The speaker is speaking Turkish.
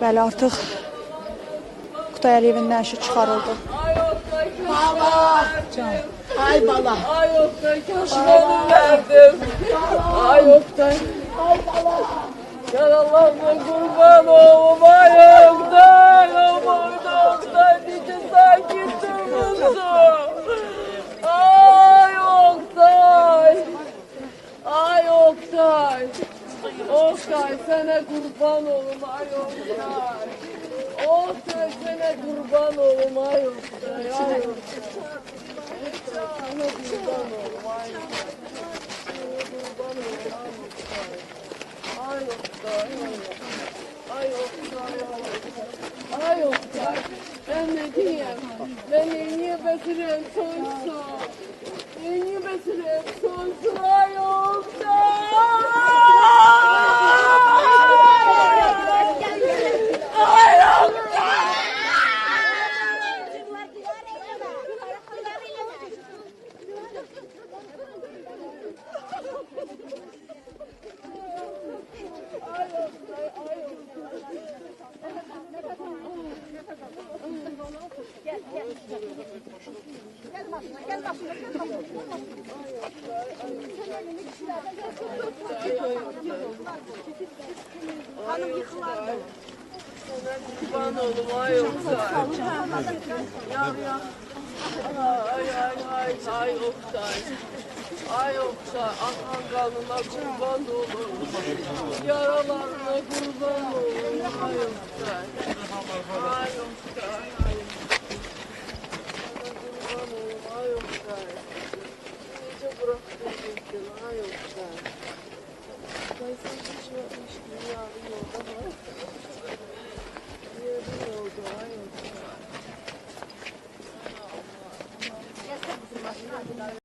Bəli, artıq Kutay Əliyevin nəşi çıxarıldı. Ay bala. Ay Oktay kaşlarını verdim. Ay Oktay. Yaralarına kurban oğlum ay Oktay. Aman Oktay diye sakin musun? Ay Oktay. Ay Oktay. Oktay sana kurban oğlum ay Oktay. Oktay sana kurban oğlum ay Oktay. Ay Oktay. Sana kurban oğlum ay Oktay. Kurban oğlum ay Oktay. Ay Oktay. Ay Oktay. Ay Oktay. Ben ne diyeyim? Ben niye betirem sonsun? Ben niye betirem sonsun? Ay Oktay. Ay Oktay. Kurban oğlum ay Oktay. Yar ya. Ay ay ay ay Oktay. Ay Oktay akan kanına kurban oğlum. Yaralarına kurban oğlum ay Oktay. Ay Oktay. Ay sen kaçırmış gibi yağlı yolda var.